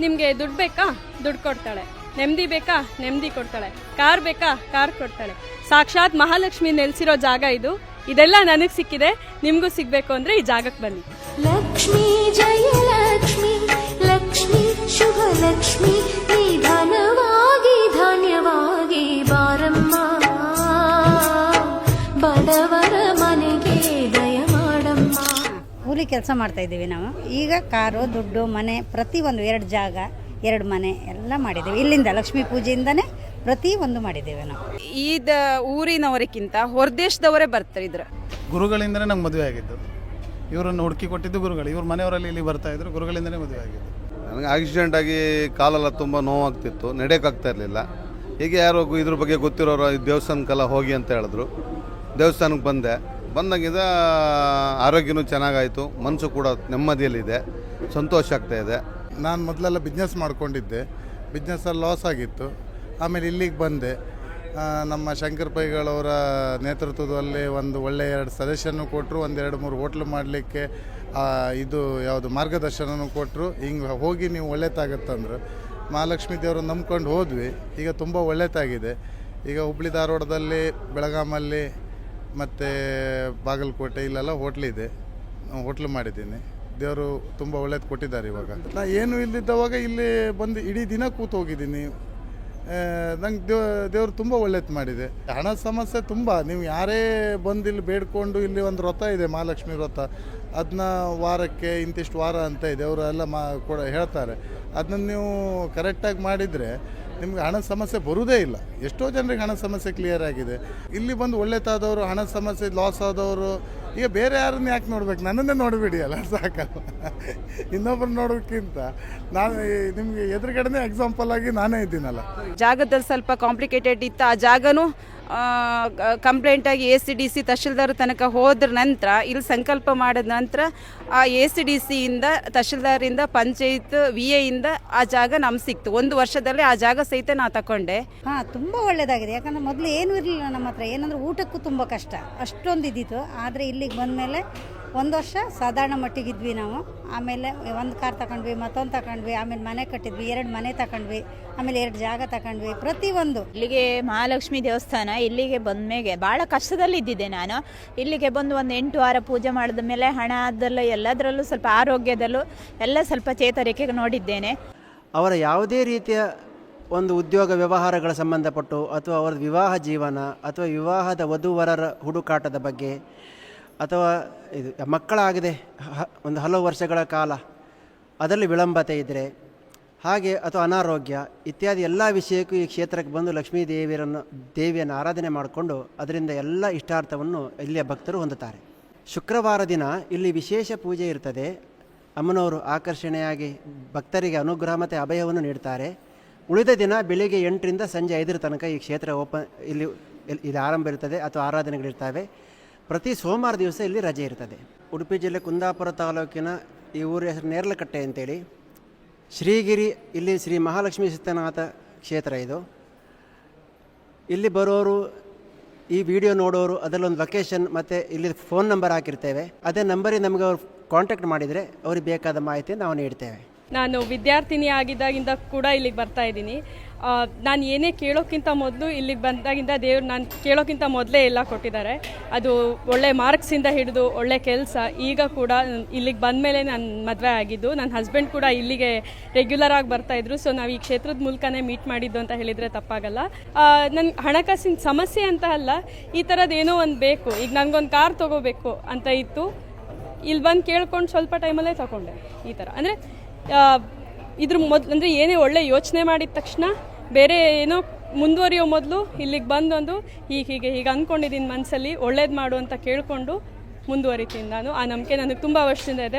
ನಿಮಗೆ ದುಡ್ಡು ಬೇಕಾ? ದುಡ್ಡು ಕೊಡ್ತಾಳೆ. ನೆಮ್ಮದಿ ಬೇಕಾ? ನೆಮ್ಮದಿ ಕೊಡ್ತಾಳೆ. ಕಾರ್ ಬೇಕಾ? ಕಾರ್ ಕೊಡ್ತಾಳೆ. ಸಾಕ್ಷಾತ್ ಮಹಾಲಕ್ಷ್ಮಿ ನೆಲೆಸಿರೋ ಜಾಗ ಇದು. ಇದೆಲ್ಲ ನನಗೆ ಸಿಕ್ಕಿದೆ. ನಿಮಗೂ ಸಿಗಬೇಕು ಅಂದರೆ ಈ ಜಾಗಕ್ಕೆ ಬನ್ನಿ. ಲಕ್ಷ್ಮೀ, ಜಯ ಲಕ್ಷ್ಮಿ. ಲಕ್ಷ್ಮಿ, ಶುಭ ಲಕ್ಷ್ಮಿ. ಕೂಲಿ ಕೆಲಸ ಮಾಡ್ತಾ ಇದ್ದೀವಿ ನಾವು. ಈಗ ಕಾರು ದುಡ್ಡು ಮನೆ ಪ್ರತಿ ಒಂದು ಎರಡು ಜಾಗ ಎರಡು ಮನೆ ಎಲ್ಲ ಮಾಡಿದ್ದೀವಿ. ಇಲ್ಲಿಂದ ಲಕ್ಷ್ಮೀ ಪೂಜೆಯಿಂದನೇ ಪ್ರತಿ ಒಂದು ಮಾಡಿದ್ದೇವೆ ನಾವು. ಈದ ಊರಿನವರಿಗಿಂತ ಹೊರದೇಶದವರೇ ಬರ್ತಾರೆ ಇದ್ರ. ಗುರುಗಳಿಂದನೇ ನಂಗೆ ಮದುವೆ ಆಗಿದ್ದು. ಇವರನ್ನು ಹುಡುಕಿ ಕೊಟ್ಟಿದ್ದು ಗುರುಗಳು. ಇವ್ರ ಮನೆಯವರಲ್ಲಿ ಇಲ್ಲಿ ಬರ್ತಾ ಇದ್ರು ಗುರುಗಳಿಂದನೇ ಮದುವೆ ಆಗಿದ್ದು. ನನಗೆ ಆಕ್ಸಿಡೆಂಟ್ ಆಗಿ ಕಾಲೆಲ್ಲ ತುಂಬ ನೋವಾಗ್ತಿತ್ತು. ನಡೆಯೋಕ್ಕಾಗ್ತಾ ಇರಲಿಲ್ಲ. ಹೀಗೆ ಯಾರೋ ಇದ್ರ ಬಗ್ಗೆ ಗೊತ್ತಿರೋರು ಈ ದೇವಸ್ಥಾನಕ್ಕೆಲ್ಲ ಹೋಗಿ ಅಂತ ಹೇಳಿದ್ರು. ದೇವಸ್ಥಾನಕ್ಕೆ ಬಂದೆ. ಬಂದಾಗಿಂದ ಆರೋಗ್ಯನೂ ಚೆನ್ನಾಗಾಯಿತು ಮನಸ್ಸು ಕೂಡ ನೆಮ್ಮದಿಯಲ್ಲಿದೆ, ಸಂತೋಷ ಆಗ್ತಾ ಇದೆ. ನಾನು ಮೊದಲೆಲ್ಲ ಬಿಸ್ನೆಸ್ ಮಾಡ್ಕೊಂಡಿದ್ದೆ. ಬಿಸ್ನೆಸ್ಸಲ್ಲಿ ಲಾಸ್ ಆಗಿತ್ತು. ಆಮೇಲೆ ಇಲ್ಲಿಗೆ ಬಂದೆ. ನಮ್ಮ ಶಂಕರ್ ಪೈಗಳವರ ನೇತೃತ್ವದಲ್ಲಿ ಒಂದು ಒಳ್ಳೆಯ ಎರಡು ಸಜೆಷನ್ನು ಕೊಟ್ಟರು ಒಂದೆರಡು ಮೂರು ಹೋಟ್ಲು ಮಾಡಲಿಕ್ಕೆ ಇದು ಯಾವುದು ಮಾರ್ಗದರ್ಶನನೂ ಕೊಟ್ಟರು ಹಿಂಗೆ ಹೋಗಿ ನೀವು ಒಳ್ಳೆತಾಗತ್ತಂದ್ರು ಮಹಾಲಕ್ಷ್ಮೀ ದೇವರು ನಂಬ್ಕೊಂಡು ಹೋದ್ವಿ. ಈಗ ತುಂಬ ಒಳ್ಳೆತಾಗಿದೆ ಈಗ ಹುಬ್ಳಿ ಧಾರವಾಡದಲ್ಲಿ, ಬೆಳಗಾಮಲ್ಲಿ ಮತ್ತು ಬಾಗಲಕೋಟೆ ಇಲ್ಲೆಲ್ಲ ಹೋಟ್ಲಿದೆ ಹೋಟ್ಲು ಮಾಡಿದ್ದೀನಿ. ದೇವರು ತುಂಬ ಒಳ್ಳೇದು ಕೊಟ್ಟಿದ್ದಾರೆ ಇವಾಗ. ನಾ ಏನು ಇಲ್ಲಿದ್ದವಾಗ ಇಲ್ಲಿ ಬಂದು ಇಡೀ ದಿನ ಕೂತು ಹೋಗಿದ್ದೀನಿ. ನಂಗೆ ದೇವ, ದೇವರು ತುಂಬ ಒಳ್ಳೇದು ಮಾಡಿದೆ. ಹಣ ಸಮಸ್ಯೆ ತುಂಬ. ನೀವು ಯಾರೇ ಬಂದು ಇಲ್ಲಿ ಬೇಡ್ಕೊಂಡು ಇಲ್ಲಿ ಒಂದು ವ್ರತ ಇದೆ, ಮಹಾಲಕ್ಷ್ಮಿ ವ್ರತ ಅದನ್ನ ವಾರಕ್ಕೆ ಇಂತಿಷ್ಟು ವಾರ ಅಂತ ಇದೆ. ಅವರು ಎಲ್ಲ ಮಾ, ಕೂಡ, ಹೇಳ್ತಾರೆ. ಅದನ್ನ ನೀವು ಕರೆಕ್ಟಾಗಿ ಮಾಡಿದರೆ ನಿಮ್ಗೆ ಹಣದ ಸಮಸ್ಯೆ ಬರುವುದೇ ಇಲ್ಲ. ಎಷ್ಟೋ ಜನರಿಗೆ ಹಣದ ಸಮಸ್ಯೆ ಕ್ಲಿಯರ್ ಆಗಿದೆ. ಇಲ್ಲಿ ಬಂದು ಒಳ್ಳೆತಾದವರು ಹಣದ ಸಮಸ್ಯೆ ಲಾಸ್ ಆದವರು, ಈಗ ಬೇರೆ ಯಾರನ್ನ ಯಾಕೆ ನೋಡ್ಬೇಕು? ನನ್ನನ್ನೇ ನೋಡಿಬಿಡಿ ಅಲ್ಲ ಸಾಕಲ್ಲ ಇನ್ನೊಬ್ರು ನೋಡೋಕ್ಕಿಂತ ನಾನು ನಿಮಗೆ ಎದುರುಗಡೆನೇ ಎಕ್ಸಾಂಪಲ್ ಆಗಿ ನಾನೇ ಇದ್ದೀನಲ್ಲ. ಜಾಗದಲ್ಲಿ ಸ್ವಲ್ಪ ಕಾಂಪ್ಲಿಕೇಟೆಡ್ ಇತ್ತು. ಆ ಜಾಗನೂ ಕಂಪ್ಲೇಂಟ್ ಆಗಿ A C D C tahsildar ತನಕ ಹೋದ್ರ ನಂತರ ಇಲ್ಲಿ ಸಂಕಲ್ಪ ಮಾಡಿದ ನಂತರ ಆ ಎ ಸಿ ಡಿ ಸಿಯಿಂದ ತಹಶೀಲ್ದಾರಿಂದ ಪಂಚಾಯತ್ ವಿ ಎಯಿಂದ ಆ ಜಾಗ ನಮ್ಗೆ ಸಿಕ್ತು. ಒಂದು ವರ್ಷದಲ್ಲಿ ಆ ಜಾಗ ಸಹಿತ ನಾ ತಗೊಂಡೆ ಹಾಂ ತುಂಬ ಒಳ್ಳೆಯದಾಗಿದೆ ಯಾಕಂದ್ರೆ ಮೊದಲು ಏನೂ ಇರಲಿಲ್ಲ ನಮ್ಮ ಹತ್ರ. ಏನಂದ್ರೆ ಊಟಕ್ಕೂ ತುಂಬ ಕಷ್ಟ. ಅಷ್ಟೊಂದು ಇದ್ದಿತ್ತು ಆದರೆ ಇಲ್ಲಿಗೆ ಬಂದಮೇಲೆ ಒಂದು ವರ್ಷ ಸಾಧಾರಣ ಮಟ್ಟಿಗಿದ್ವಿ ನಾವು. ಆಮೇಲೆ ಒಂದು ಕಾರ್ ತಗೊಂಡ್ವಿ ಮತ್ತೊಂದು ತಗೊಂಡ್ವಿ ಆಮೇಲೆ ಮನೆ ಕಟ್ಟಿದ್ವಿ ಎರಡು ಮನೆ ತಗೊಂಡ್ವಿ ಆಮೇಲೆ ಎರಡು ಜಾಗ ತಗೊಂಡ್ವಿ ಪ್ರತಿಯೊಂದು ಇಲ್ಲಿಗೆ ಮಹಾಲಕ್ಷ್ಮಿ ದೇವಸ್ಥಾನ ಇಲ್ಲಿಗೆ ಬಂದ್ಮೇಲೆ ಭಾಳ ಕಷ್ಟದಲ್ಲಿ ಇದ್ದಿದ್ದೆ ನಾನು. ಇಲ್ಲಿಗೆ ಬಂದು ಒಂದು ಎಂಟು ವಾರ ಪೂಜೆ ಮಾಡಿದ ಮೇಲೆ ಹಣ ಅದರಲ್ಲೂ ಎಲ್ಲದರಲ್ಲೂ ಸ್ವಲ್ಪ ಆರೋಗ್ಯದಲ್ಲೂ ಎಲ್ಲ ಸ್ವಲ್ಪ ಚೇತರಿಕೆ ನೋಡಿದ್ದೇನೆ. ಅವರ ಯಾವುದೇ ರೀತಿಯ ಒಂದು ಉದ್ಯೋಗ ವ್ಯವಹಾರಗಳ ಸಂಬಂಧಪಟ್ಟು ಅಥವಾ ಅವರ ವಿವಾಹ ಜೀವನ ಅಥವಾ ವಿವಾಹದ ವಧುವರರ ಹುಡುಕಾಟದ ಬಗ್ಗೆ ಅಥವಾ ಇದು ಮಕ್ಕಳಾಗಿದೆ ಒಂದು ಹಲವು ವರ್ಷಗಳ ಕಾಲ ಅದರಲ್ಲಿ ವಿಳಂಬತೆ ಇದ್ದರೆ ಹಾಗೆ ಅಥವಾ ಅನಾರೋಗ್ಯ ಇತ್ಯಾದಿ ಎಲ್ಲ ವಿಷಯಕ್ಕೂ ಈ ಕ್ಷೇತ್ರಕ್ಕೆ ಬಂದು ಲಕ್ಷ್ಮೀ ದೇವಿಯರನ್ನು ದೇವಿಯನ್ನು ಆರಾಧನೆ ಮಾಡಿಕೊಂಡು ಅದರಿಂದ ಎಲ್ಲ ಇಷ್ಟಾರ್ಥವನ್ನು ಇಲ್ಲಿಯ ಭಕ್ತರು ಹೊಂದುತ್ತಾರೆ. ಶುಕ್ರವಾರ ದಿನ ಇಲ್ಲಿ ವಿಶೇಷ ಪೂಜೆ ಇರ್ತದೆ. ಅಮ್ಮನವರು ಆಕರ್ಷಣೆಯಾಗಿ ಭಕ್ತರಿಗೆ ಅನುಗ್ರಹ ಮತ್ತು ಅಭಯವನ್ನು ನೀಡ್ತಾರೆ. ಉಳಿದ ದಿನ ಬೆಳಿಗ್ಗೆ ಎಂಟರಿಂದ ಸಂಜೆ ಐದರ ತನಕ ಈ ಕ್ಷೇತ್ರ ಓಪನ್ ಇಲ್ಲಿ ಇಲ್- ಇದು ಆರಂಭ ಇರ್ತದೆ ಅಥವಾ ಆರಾಧನೆಗಳಿರ್ತವೆ. ಪ್ರತಿ ಸೋಮವಾರ ದಿವಸ ಇಲ್ಲಿ ರಜೆ ಇರ್ತದೆ. ಉಡುಪಿ ಜಿಲ್ಲೆ ಕುಂದಾಪುರ ತಾಲೂಕಿನ ಈ ಊರ ಹೆಸರು ನೇರ್ಲಕಟ್ಟೆ ಅಂತೇಳಿ. ಶ್ರೀಗಿರಿ, ಇಲ್ಲಿ ಶ್ರೀ ಮಹಾಲಕ್ಷ್ಮೀ ಸತ್ಯನಾಥ ಕ್ಷೇತ್ರ ಇದು. ಇಲ್ಲಿ ಬರೋರು, ಈ ವಿಡಿಯೋ ನೋಡೋರು, ಅದರಲ್ಲೊಂದು ಲೊಕೇಶನ್ ಮತ್ತು ಇಲ್ಲಿ ಫೋನ್ ನಂಬರ್ ಹಾಕಿರ್ತೇವೆ. ಅದೇ ನಂಬರಿಗೆ ನಮಗೆ ಅವ್ರು ಕಾಂಟ್ಯಾಕ್ಟ್ ಮಾಡಿದರೆ ಅವ್ರಿಗೆ ಬೇಕಾದ ಮಾಹಿತಿ ನಾವು ನೀಡ್ತೇವೆ. ನಾನು ವಿದ್ಯಾರ್ಥಿನಿ ಆಗಿದ್ದಾಗಿಂದ ಕೂಡ ಇಲ್ಲಿಗೆ ಬರ್ತಾ ಇದ್ದೀನಿ. ನಾನು ಏನೇ ಕೇಳೋಕ್ಕಿಂತ ಮೊದಲು ಇಲ್ಲಿಗೆ ಬಂದಾಗಿಂದ ದೇವ್ರು ನಾನು ಕೇಳೋಕ್ಕಿಂತ ಮೊದಲೇ ಎಲ್ಲ ಕೊಟ್ಟಿದ್ದಾರೆ. ಅದು ಒಳ್ಳೆ ಮಾರ್ಕ್ಸಿಂದ ಹಿಡಿದು ಒಳ್ಳೆ ಕೆಲಸ. ಈಗ ಕೂಡ ಇಲ್ಲಿಗೆ ಬಂದ ಮೇಲೆ ನಾನು ಮದುವೆ ಆಗಿದ್ದು ನನ್ನ ಹಸ್ಬೆಂಡ್ ಕೂಡ ಇಲ್ಲಿಗೆ ರೆಗ್ಯುಲರ್ ಆಗಿ ಬರ್ತಾ ಇದ್ರು. ಸೊ ನಾವು ಈ ಕ್ಷೇತ್ರದ ಮೂಲಕನೇ ಮೀಟ್ ಮಾಡಿದ್ದು ಅಂತ ಹೇಳಿದರೆ ತಪ್ಪಾಗಲ್ಲ. ನನ್ನ ಹಣಕಾಸಿನ ಸಮಸ್ಯೆ ಅಂತ ಅಲ್ಲ, ಈ ಥರದ್ದೇನೋ ಒಂದು ಬೇಕು. ಈಗ ನನಗೊಂದು ಕಾರ್ ತೊಗೋಬೇಕು ಅಂತ ಇತ್ತು. ಇಲ್ಲಿ ಬಂದು ಕೇಳ್ಕೊಂಡು ಸ್ವಲ್ಪ ಟೈಮಲ್ಲೇ ತಗೊಂಡೆ ಈ ಥರ ಅಂದರೆ ಇದ್ರ ಮೊದಲು ಅಂದರೆ ಏನೇ ಒಳ್ಳೆ ಯೋಚನೆ ಮಾಡಿದ ತಕ್ಷಣ ಬೇರೆ ಏನೋ ಮುಂದುವರಿಯೋ ಮೊದಲು ಇಲ್ಲಿಗೆ ಬಂದೊಂದು ಹೀಗೆ ಹೀಗೆ ಹೀಗೆ ಅಂದ್ಕೊಂಡಿದ್ದೀನಿ ಮನಸ್ಸಲ್ಲಿ ಒಳ್ಳೇದು ಮಾಡು ಅಂತ ಕೇಳಿಕೊಂಡು ಮುಂದುವರಿತೀನಿ ನಾನು. ಆ ನಂಬಿಕೆ ನನಗೆ ತುಂಬ ವರ್ಷದಿಂದ ಇದೆ.